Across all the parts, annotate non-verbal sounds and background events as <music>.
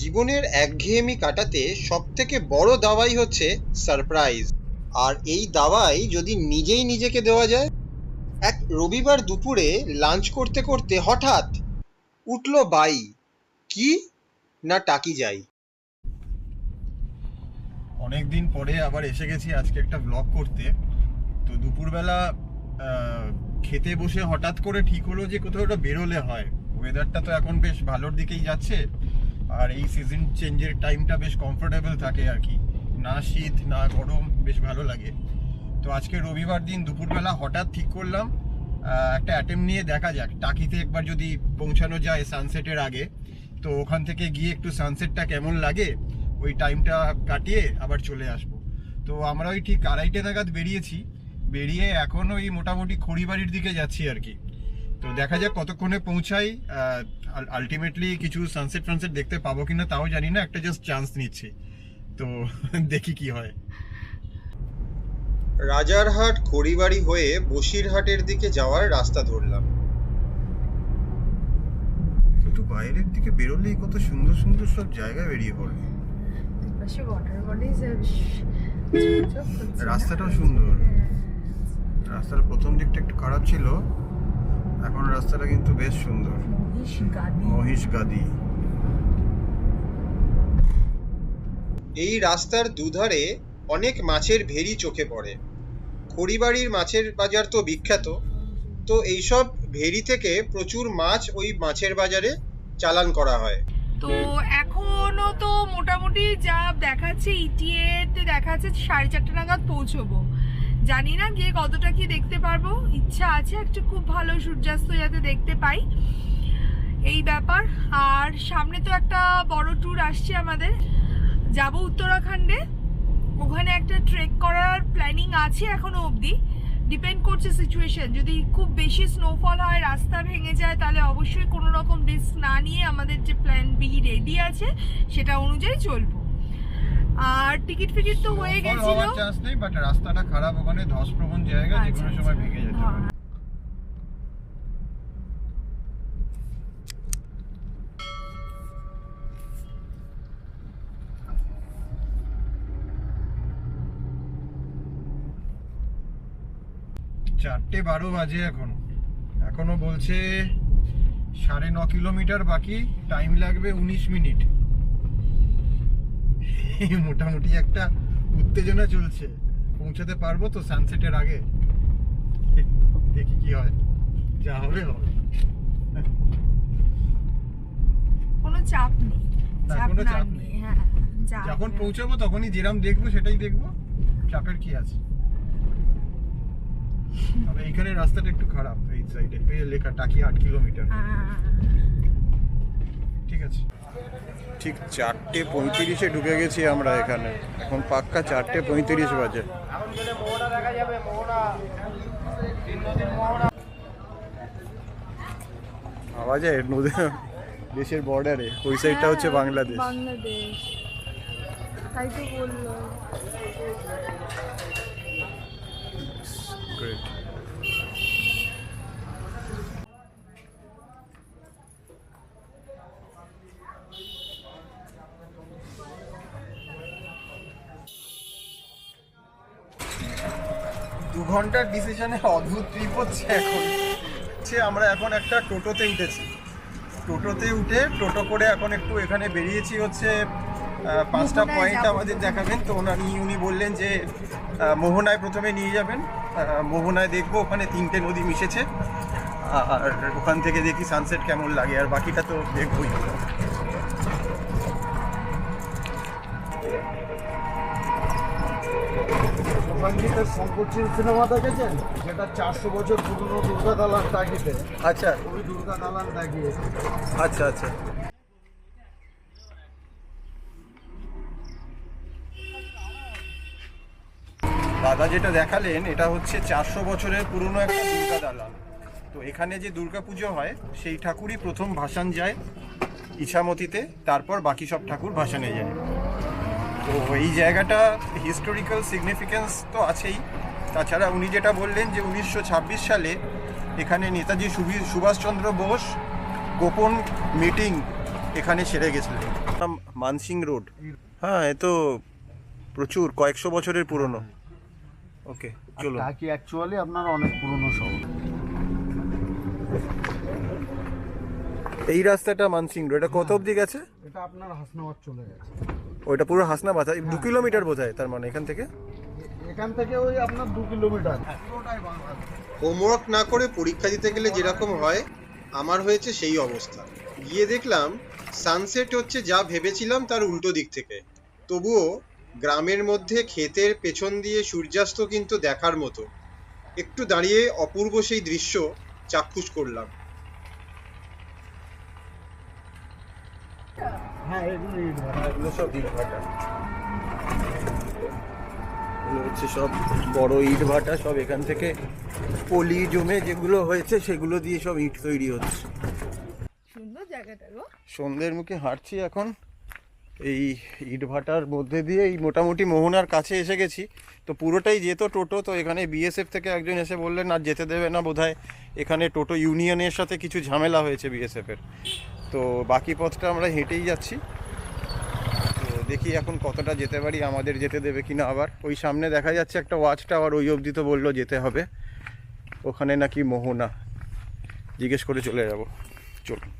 জীবনের একঘেয়েমি কাটাতে সবথেকে বড় দাওয়াই হচ্ছে সারপ্রাইজ আর এই দাওয়াই যদি নিজেই নিজেকে দেওয়া যায়, এক রবিবার দুপুরে লাঞ্চ করতে করতে হঠাৎ উঠল বাই। কি না টাকি যাই? অনেক দিন পরে আবার এসে গেছি আজকে একটা ব্লগ করতে। তো দুপুরবেলা খেতে বসে হঠাৎ করে ঠিক হলো যে কোথাও একটা বেরোলে হয়। ওয়েদারটা তো এখন বেশ ভালোর দিকেই যাচ্ছে। আর এই সিজন চেঞ্জের টাইমটা বেশ কমফোর্টেবল থাকে আর কি। না শীত, না গরম, বেশ ভালো লাগে। তো আজকে রবিবার দিন দুপুরবেলা হঠাৎ ঠিক করলাম একটা অ্যাটেম্প নিয়ে দেখা যাক। টাকিতে একবার যদি পৌঁছানো যায় সানসেটের আগে, তো ওখান থেকে গিয়ে একটু সানসেটটা কেমন লাগে, ওই টাইমটা কাটিয়ে আবার চলে আসব। তো আমরা ওই ঠিক আড়াইটে নাগাদ বেরিয়েছি। বেরিয়ে এখন ওই মোটামুটি খড়িবাড়ির দিকে যাচ্ছি আর কি। তো দেখা যাক কতক্ষণে পৌঁছাই। আলটিমেটলি কিছু সানসেট ফানসেট দেখতে পাবো কিনা তাও জানি না একটা জাস্ট চান্স নিচ্ছি। তো <laughs> দেখি কি হয়। রাজারহাট খড়িবাড়ি হয়ে বসিরহাটের দিকে যাওয়ার রাস্তা ধরলাম। একটু বাইরের দিকে বেরোলেই কত সুন্দর সুন্দর সব জায়গা বেরিয়ে পড়বে রাস্তাটাও সুন্দর। রাস্তার প্রথম দিকটা একটু খারাপ ছিল। এখন রাস্তাটা কিন্তু বেশ সুন্দর। মহিষ গাদি এই রাস্তার দুধারে অনেক মাছের ভেরি চোখে পড়ে। খড়িবাড়ির মাছের বাজার তো বিখ্যাত। তো এইসব ভেরি থেকে প্রচুর মাছ ওই মাছের বাজারে চালান করা হয়। তো এখনও তো মোটামুটি যা দেখাচ্ছে ইটিএ তে দেখাচ্ছে সাড়ে চারটে নাগাদ পৌঁছবো। জানি না গিয়ে কতটা কি দেখতে পারব। ইচ্ছা আছে একটু খুব ভালো সূর্যাস্ত যাতে দেখতে পাই। এই ব্যাপার। আর সামনে তো একটা বড় ট্যুর আসছে আমাদের। যাব উত্তরাখণ্ডে। ওখানে একটা ট্রেক করার প্ল্যানিং আছে এখনও অবধি। ডিপেন্ড করছে সিচুয়েশন যদি খুব বেশি স্নোফল হয়, রাস্তা ভেঙে যায়, তাহলে অবশ্যই কোনো রকম রিস্ক না নিয়ে আমাদের যে প্ল্যান বি রেডি আছে, সেটা অনুযায়ী চলবো। আর টিকিট ফিকিট তো হয়ে গেছিল চান্স নেই বাট রাস্তাটা খারাপ ওখানে ধস প্রবণ জায়গা যে কোনো আচ্ছা, সময় আচ্ছা। ভেঙে যেতে। পারে চারটে বারো বাজে এখন এখনও বলছে সাড়ে ন কিলোমিটার বাকি টাইম লাগবে উনিশ মিনিট মোটামুটি একটা উত্তেজনা চলছে। পৌঁছাতে পারব তো সানসেটের আগে। দেখি কি হয়। যা হবে হবে। কোনো চাপ নেই। কোনো চাপ নেই। হ্যাঁ যখন পৌঁছাবো তখনই যেরাম দেখব সেটাই দেখব। চাপের কি আছে? তবে এইখানে রাস্তাটা একটু খারাপ এই সাইডে এই লেখা টাকি আট কিলোমিটার। ঠিক আছে। ঠিক চারটে পঁয়ত্রিশে ঢুকে গেছি আমরা এখানে। এখন পাক্কা চারটে পঁয়ত্রিশ বাজে। যায় নদী, দেশের বর্ডারে ওই সাইডটা হচ্ছে বাংলাদেশ। বাংলাদেশ। তাই তো বলল Great. দু ঘণ্টার ডিসিশনে অদ্ভুত ট্রিপ হচ্ছে এখন। হচ্ছে আমরা এখন একটা টোটোতে উঠেছি। টোটোতে উঠে টোটো করে এখন একটু এখানে বেরিয়েছি হচ্ছে পাঁচটা পয়েন্ট আমাদের দেখাবেন। তো উনি উনি বললেন যে মোহনায় প্রথমে নিয়ে যাবেন। মোহনায় দেখব ওখানে তিনটে নদী মিশেছে। আর ওখান থেকে দেখি সানসেট কেমন লাগে আর বাকিটা তো দেখবই। সঙ্গীতের শঙ্করচিল সিনেমা দেখেছেন? যেটা চারশো বছর পুরনো দুর্গা দালান তাকিতে আচ্ছা। ওই দুর্গা দালান তাকিয়েছে আচ্ছা আচ্ছা। দাদা যেটা দেখালেন এটা হচ্ছে চারশো বছরের পুরনো একটা দুর্গা দালান। তো এখানে যে দুর্গা পুজো হয় সেই ঠাকুরই প্রথম ভাসান যায় ইছামতিতে তারপর বাকি সব ঠাকুর ভাসানে যায়। তো এই জায়গাটা হিস্টোরিক্যাল সিগনিফিকেন্স তো আছেই। তাছাড়া উনি যেটা বললেন যে উনিশশো ছাব্বিশ সালে এখানে নেতাজি সুবি- সুভাষচন্দ্র বোস গোপন মিটিং এখানে সেরে গেছিলেন। মানসিং রোড। হ্যাঁ এ তো প্রচুর কয়েকশো বছরের পুরনো। ওকে চলো টাকি অ্যাকচুয়ালি আপনার অনেক পুরনো শহর। এই রাস্তাটা মানসিং রোড এটা কত অবধি গেছে? এটা আপনার হাসনাবাদ চলে গেছে। ওইটা পুরো হাসনাবাদ দু কিলোমিটার বোধ হয় তার মানে এখান থেকে? এখান থেকে ওই আপনার দু কিলোমিটার। হোমওয়ার্ক না করে পরীক্ষা দিতে গেলে যেরকম হয় আমার হয়েছে সেই অবস্থা। গিয়ে দেখলাম সানসেট হচ্ছে যা ভেবেছিলাম তার উল্টো দিক থেকে। তবুও গ্রামের মধ্যে ক্ষেতের পেছন দিয়ে সূর্যাস্ত কিন্তু দেখার মতো। একটু দাঁড়িয়ে অপূর্ব সেই দৃশ্য চাক্ষুষ করলাম। হ্যাঁ এগুলো ইট ভাটা। এগুলো সব ইট ভাটা। হচ্ছে সব বড় ইট ভাটা সব এখান থেকে পলি জমে যেগুলো হয়েছে সেগুলো দিয়ে সব ইট তৈরি হচ্ছে। সুন্দর জায়গাটা গো। সন্ধ্যের মুখে হাঁটছি এখন। এই ইট ভাটার মধ্যে দিয়ে এই মোটামুটি মোহনার কাছে এসে গেছি। তো পুরোটাই যেত টোটো, তো এখানে বিএসএফ থেকে একজন এসে বললেন, আর যেতে দেবে না বোধহয়। এখানে টোটো ইউনিয়নের সাথে কিছু ঝামেলা হয়েছে বিএসএফের তো বাকি পথটা আমরা হেঁটেই যাচ্ছি। তো দেখি এখন কতটা যেতে পারি, আমাদের যেতে দেবে কিনা আবার। ওই সামনে দেখা যাচ্ছে একটা ওয়াচ টাওয়ার ওই অবধি তো বলল যেতে হবে। ওখানে নাকি মোহনা। জিজ্ঞেস করে চলে যাব। চলুন।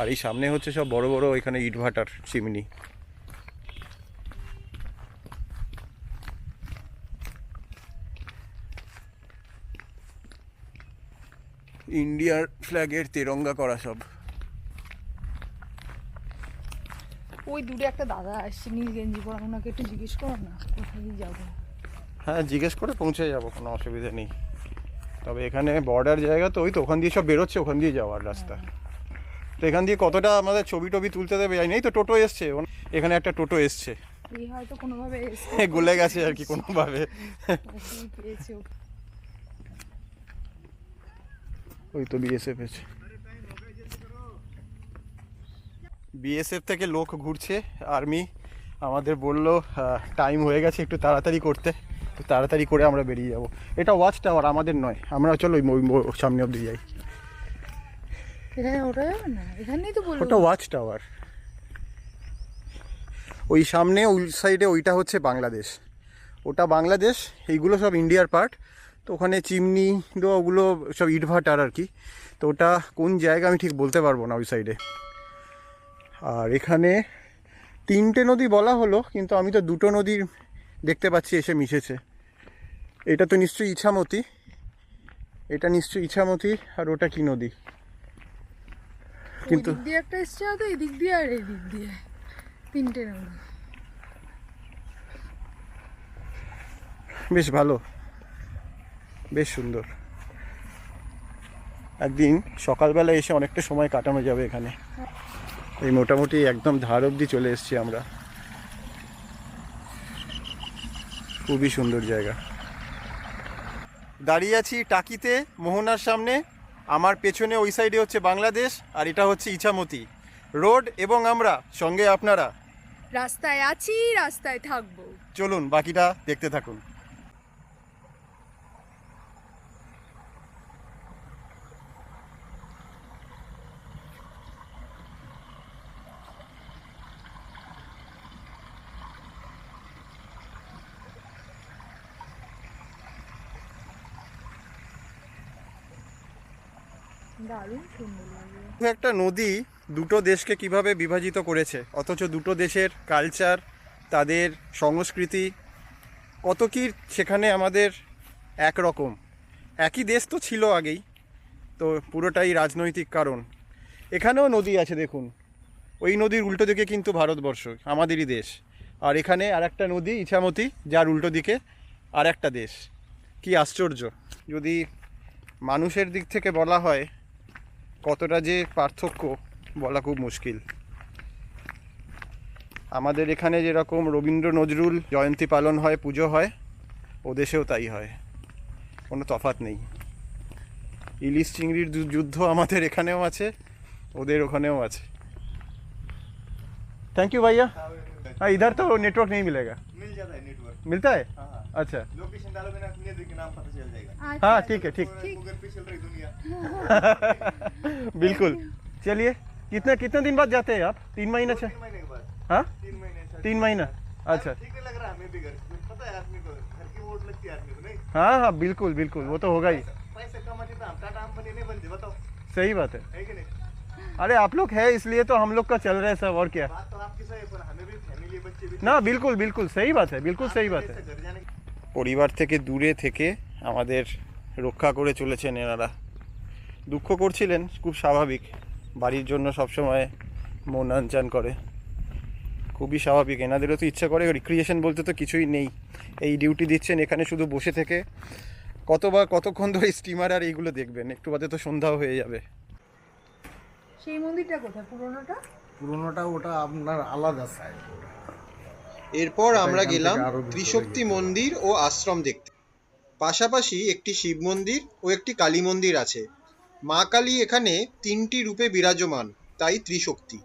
আর এই সামনে হচ্ছে সব বড় বড় এখানে ইটভাটার চিমনি। ইন্ডিয়ার ফ্ল্যাগের তেরঙ্গা করা সব। ওই দূরে একটা দাদা আসছে নীল গেঞ্জি পরা ওনাকে একটু জিজ্ঞেস করো না কোথায় যাব? হ্যাঁ জিজ্ঞেস করে পৌঁছে যাব কোনো অসুবিধা নেই। তবে এখানে বর্ডার জায়গা তো ওই তো ওখান দিয়ে সব বেরোচ্ছে ওখান দিয়ে যাওয়ার রাস্তা। তো এখান দিয়ে কতটা আমাদের ছবি টবি তুলতে দেবে জানি। তো টোটো এসছে। এখানে একটা টোটো এসছে। <laughs> গলে গেছে আর কি কোনোভাবে। <laughs> ওই তো বিএসএফ এসে বিএসএফ থেকে লোক ঘুরছে। আর্মি আমাদের বলল টাইম হয়ে গেছে একটু তাড়াতাড়ি করতে। তো তাড়াতাড়ি করে আমরা বেরিয়ে যাব। এটা ওয়াচ টাওয়ার আমাদের নয়। আমরা চলো ওই সামনে অবধি যাই। এখানে ওয়াচ টাওয়ার ওই সামনে, ওই সাইডে ওইটা হচ্ছে বাংলাদেশ। ওটা বাংলাদেশ, এইগুলো সব ইন্ডিয়ার পার্ট তো ওখানে চিমনি, তো ওগুলো সব ইটভাটার আর কি। তো ওটা কোন জায়গা আমি ঠিক বলতে পারব না ওই সাইডে আর এখানে তিনটে নদী বলা হলো, কিন্তু আমি তো দুটো নদীর দেখতে পাচ্ছি, এসে মিশেছে। এটা তো নিশ্চয়ই ইছামতি। এটা নিশ্চয়ই ইছামতি, আর ওটা কি নদী? কিন্তু কিন্তু দিক দিয়ে একটা এসছে এই দিক দিয়ে আর এই দিক দিয়ে। তিনটে নদী বেশ ভালো। বেশ সুন্দর। একদিন সকালবেলা এসে অনেকটা সময় কাটানো যাবে এখানে। এই মোটামুটি একদম ধার অবধি চলে এসেছি আমরা। খুবই সুন্দর জায়গা। দাঁড়িয়ে আছি টাকিতে মোহনার সামনে। আমার পেছনে ওই সাইডে হচ্ছে বাংলাদেশ আর এটা হচ্ছে ইছামতি। রোড এবং আমরা সঙ্গে আপনারা। রাস্তায় আছি রাস্তায় থাকব। চলুন বাকিটা দেখতে থাকুন। একটা নদী দুটো দেশকে কীভাবে বিভাজিত করেছে? অথচ দুটো দেশের কালচার তাদের সংস্কৃতি, কত কি সেখানে আমাদের একরকম। একই দেশ তো ছিল আগেই, তো পুরোটাই রাজনৈতিক কারণ। এখানেও নদী আছে, দেখুন। ওই নদীর উল্টো দিকে কিন্তু ভারতবর্ষ, আমাদেরই দেশ। আর এখানে আর একটা নদী, ইছামতি, যার উল্টো দিকে আর একটা দেশ। কি আশ্চর্য। যদি মানুষের দিক থেকে বলা হয় কতটা যে পার্থক্য বলা খুব মুশকিল আমাদের এখানে যেরকম রবীন্দ্র নজরুল জয়ন্তী পালন হয় পুজো হয় ও দেশেও তাই হয় কোনো তফাৎ নেই ইলিশ চিংড়ির যু- যুদ্ধ আমাদের এখানেও আছে ওদের ওখানেও আছে থ্যাংক ইউ भैया हाँ इधर तो नेटवर्क नहीं मिलेगा मिल जाता है नेटवर्क मिलता है हाँ हाँ अच्छा। लोकेशन डालोगे ना के नाम पता चल जाएगा। अच्छा। हाँ ठीक है ठीक। गूगल पे चल रही दुनिया। <laughs> बिल्कुल। चलिए कितना कितने दिन बाद जाते हैं आप? तीन महीने से? हाँ? तीन महीना अच्छा। ठीक लग रहा पता है आदमी को घर की वोट लगती है आदमी को नहीं? हाँ हाँ बिल्कुल बिल्कुल वो तो होगा ही। पैसे तो टाटा नहीं बताओ। सही बात है। अरे आप लोग है इसलिए तो हम लोग का चल रहा है सब और क्या? बात तो आपकी सही पर हमें भी फैमिली बच्चे भी ना बिल्कुल बिल्कुल सही बात है बिल्कुल सही तो बात है। পরিবার থেকে দূরে থেকে আমাদের রক্ষা করে চলেছেন এনারা। দুঃখ করছিলেন খুব স্বাভাবিক। বাড়ির জন্য সবসময় মন আনচান করে। খুবই স্বাভাবিক। এনাদেরও তো ইচ্ছা করে রিক্রিয়েশন বলতে তো কিছুই নেই। এই ডিউটি দিচ্ছেন এখানে শুধু বসে থেকে। কতবার কতক্ষণ ধরে স্টিমার আর এইগুলো দেখবেন? একটু বাদে তো সন্ধ্যাও হয়ে যাবে। সেই মন্দিরটা কোথায়? পুরোনোটা? পুরোনোটা ওটা আপনার আলাদা সাইড এরপর আমরা গেলাম ত্রিশক্তি মন্দির ও আশ্রম দেখতে। পাশাপাশি একটি শিব মন্দির ও একটি কালী মন্দির আছে। মা কালী এখানে তিনটি রূপে বিরাজমান তাই ত্রিশক্তি।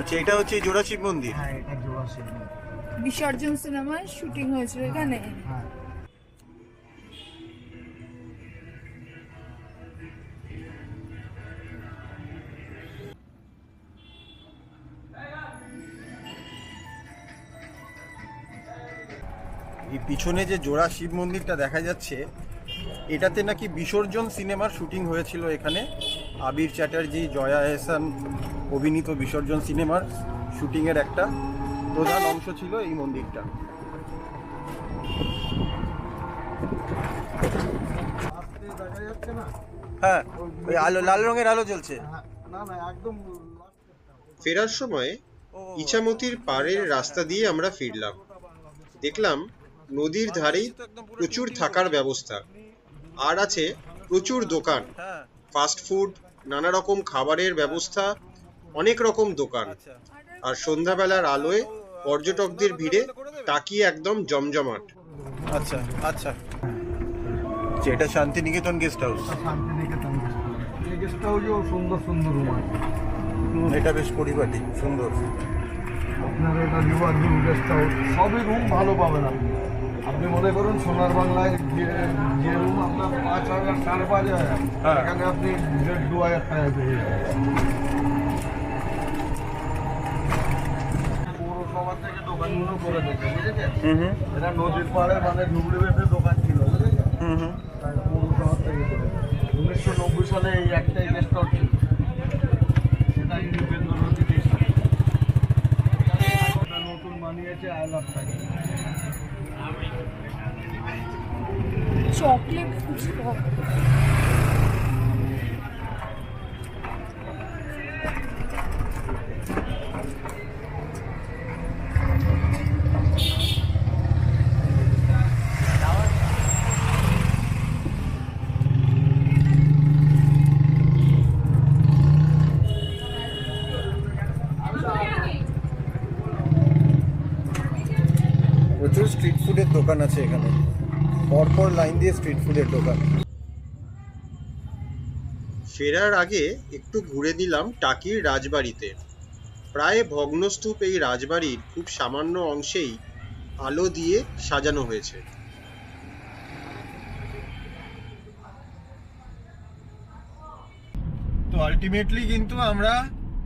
আচ্ছা এটা হচ্ছে জোড়া শিব মন্দির? হ্যাঁ এটা জোড়া শিব বিসর্জন সিনেমার শুটিং হয়েছিল এখানে। হ্যাঁ। এই পিছনে যে জোড়া শিব মন্দিরটা দেখা যাচ্ছে এটাতে নাকি বিসর্জন সিনেমার শুটিং হয়েছিল এখানে। আবির চ্যাটার্জি জয়া এহসান অভিনীত বিসর্জন সিনেমার শুটিংয়ের একটা প্রধান অংশ ছিল এই মন্দিরটা। আসতে দেখা যাচ্ছে না হ্যাঁ ওই আলো লাল রঙের আলো জ্বলছে। হ্যাঁ, না না একদম ফেরার সময় ইছামতির পাড়ের রাস্তা দিয়ে আমরা ফিরলাম। দেখলাম নদীর ধারেই প্রচুর থাকার ব্যবস্থা। আর আছে প্রচুর দোকান। হ্যাঁ। ফাস্ট ফুড নানা রকম খাবারের ব্যবস্থা অনেক রকম দোকান। আচ্ছা। আর সন্ধ্যাবেলার আলোয় পর্যটকদের ভিড়ে তাকিয়ে একদম জমজমাট। আচ্ছা আচ্ছা। আচ্ছা, এটা শান্তিনিকেতন গেস্ট হাউস শান্তিনিকেতন এই গেস্ট হাউসেও সুন্দর সুন্দর রুম আছে। এটা বেশ পরিপাটি সুন্দর। আপনার এটা রিভার ভিউ গেস্ট হাউস সবই রুম ভালো পাবেন আপনি। আপনি মনে করুন সোনার বাংলায় যে যে রুম আপনার পাঁচ হাজার সাড়ে পাঁচ হাজার হ্যাঁ। এখানে আপনি দেড় দু হাজার টাকা পেয়ে যাবেন। করে দিয়েছে এটা নদীর পাড়ে মানে ডুবলি বেঁধে দোকান ছিল উনিশশো নব্বই সালে এই একটাই গেস্ট হাউস ছিল সেটা ইন্ডিপেন্ডেন্ট নদী ওটা নতুন বানিয়েছে আই লাভ থাকে চকলেট ফুচকা আছে এখানে। পরপর লাইন দিয়ে স্ট্রিট ফুডের দোকান। ফেরার আগে একটু ঘুরে দিলাম টাকির রাজবাড়িতে। প্রায় ভগ্নস্তূপ এই রাজবাড়ির খুব সামান্য অংশেই আলো দিয়ে সাজানো হয়েছে। তো আলটিমেটলি কিন্তু আমরা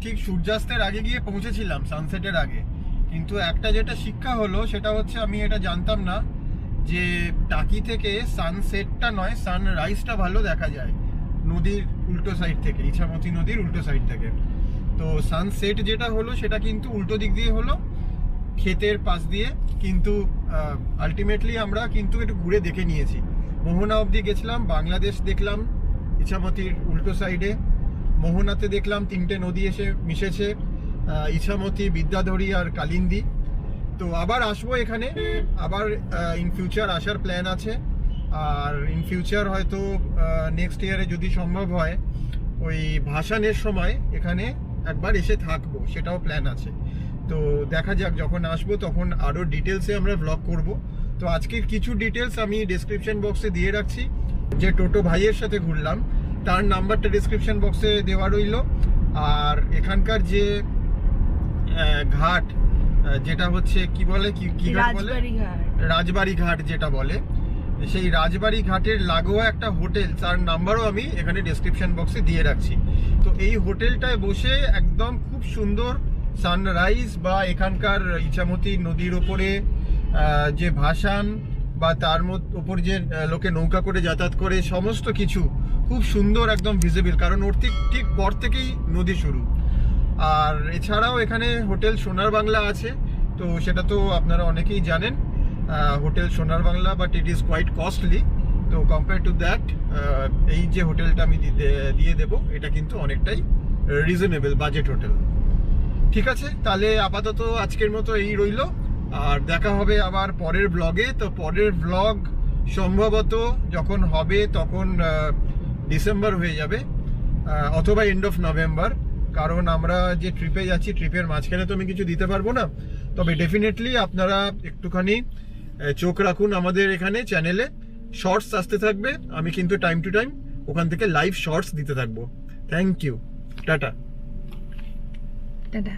ঠিক সূর্যাস্তের আগে গিয়ে পৌঁছেছিলাম সানসেটের আগে। কিন্তু একটা যেটা শিক্ষা হলো সেটা হচ্ছে আমি এটা জানতাম না যে টাকি থেকে সানসেটটা নয় সানরাইজটা ভালো দেখা যায়। নদীর উল্টো সাইড থেকে, ইছামতি নদীর উল্টো সাইড থেকে। তো সানসেট যেটা হলো, সেটা কিন্তু উল্টো দিক দিয়ে হলো, ক্ষেতের পাশ দিয়ে। কিন্তু আলটিমেটলি আমরা কিন্তু একটু ঘুরে দেখে নিয়েছি। মোহনা অবধি গেছিলাম, বাংলাদেশ দেখলাম, ইছামতির উল্টো সাইডে মোহনাতে দেখলাম তিনটে নদী এসে মিশেছে ইছামতি, বিদ্যাধরী আর কালিন্দী। তো আবার আসব এখানে। আবার ইন ফিউচার আসার প্ল্যান আছে। আর ইন ফিউচার হয়তো নেক্সট ইয়ারে যদি সম্ভব হয়, ওই ভাসানের সময় এখানে একবার এসে থাকব, সেটাও প্ল্যান আছে। তো দেখা যাক, যখন আসব তখন আরও ডিটেলসে আমরা ব্লগ করব। তো আজকের কিছু ডিটেলস আমি ডেসক্রিপশন বক্সে দিয়ে রাখছি। যে টোটো ভাইয়ের সাথে ঘুরলাম, তার নাম্বারটা ডেসক্রিপশন বক্সে দেওয়া রইল। আর এখানকার যে ঘাট যেটা হচ্ছে কি বলে? কি কি ঘাট বলে? রাজবাড়ি ঘাট। যেটা বলে। সেই রাজবাড়ি ঘাটের লাগোয়া একটা হোটেল তার নাম্বারও আমি এখানে ডেসক্রিপশন বক্সে দিয়ে রাখছি। তো এই হোটেলটায় বসে একদম খুব সুন্দর সানরাইজ বা এখানকার ইছামতি নদীর ওপরে যে ভাসান বা তার ওপর যে লোকে নৌকা করে যাতায়াত করে সমস্ত কিছু খুব সুন্দর একদম ভিজিবল কারণ ওর ঠিক ঠিক পর থেকেই নদী শুরু। আর এছাড়াও এখানে হোটেল সোনার বাংলা আছে, তো সেটা তো আপনারা অনেকেই জানেন। Hotel Sonar Bangla but it is quite costly তো কম্পেয়ার টু দ্যাট এই যে হোটেলটা আমি দিয়ে দেব, এটা কিন্তু অনেকটাই রিজনেবল বাজেট হোটেল। ঠিক আছে, তাহলে আপাতত আজকের মতো এই রইল, আর দেখা হবে আবার পরের ব্লগে তো পরের ব্লগ সম্ভবত যখন হবে তখন ডিসেম্বর হয়ে যাবে অথবা এন্ড অফ নভেম্বর কারণ আমরা যে ট্রিপে যাচ্ছি ট্রিপের মাঝখানে তো আমি কিছু দিতে পারব না। তবে ডেফিনেটলি আপনারা একটুখানি চোখ রাখুন আমাদের এখানে চ্যানেলে শর্টস আসতে থাকবে। আমি কিন্তু টাইম টু টাইম ওখান থেকে লাইভ শর্টস দিতে থাকব। Thank you tata tata